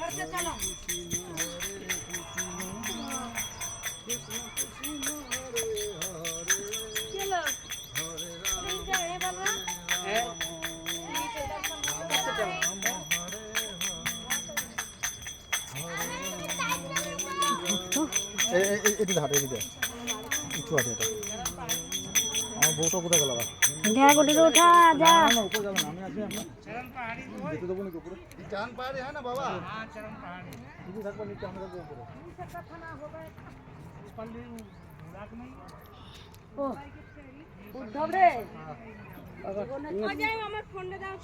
হ্যাঁ, হ্যাঁ। এটা ধারে এটা একটু আছে এটা। আমার বউটা কোথায় গেল বাবা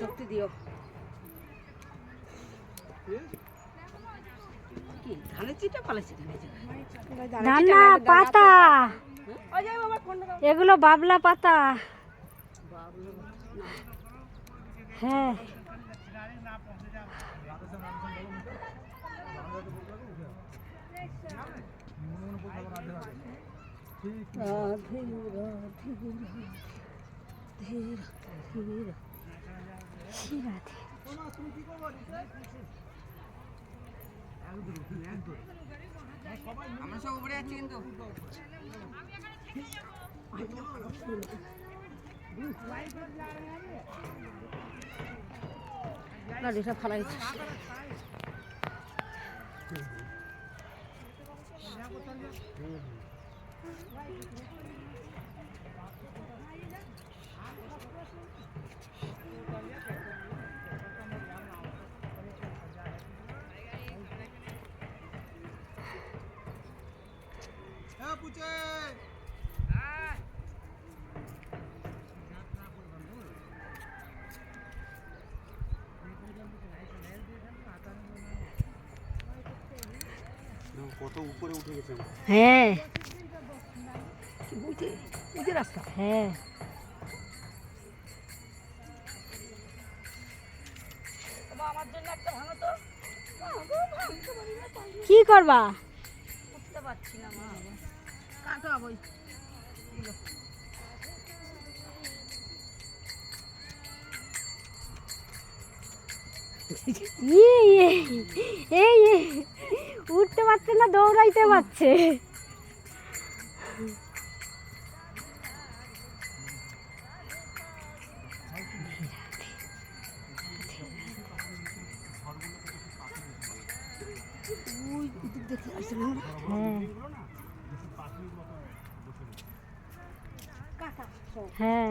শক্তি দিও। ধানের চিটা পাতা। এগুলো বাবলা পাতা। হ্যাঁ। আমরা সব উপরে আছি কিন্তু। গাড়ি সব ফালাই Yeah, Putin! কত উপরে উঠে গেছে হ্যাঁ। বুঝে বুঝে রাস্তা। হ্যাঁ। আমার জন্য একটা ভাঙো কি করবা? করতে পারছি না মা কাটো এই এই, উঠতে পারছে না দৌড়াইতে পারছে। হ্যাঁ।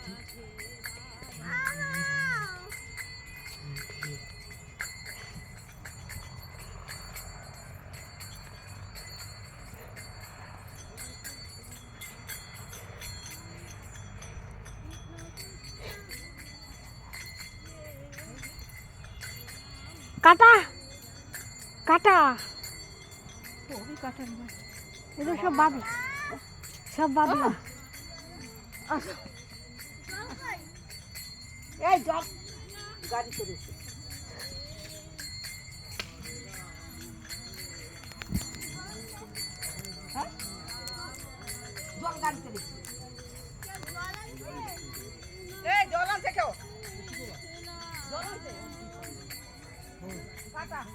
কাটা। কাটা। এগুলো সব বাবলা। সব বাবলা। এই জল। গাড়ি করেছে হ্যাঁ? জল করেছে জল আনছে? Vai, tá.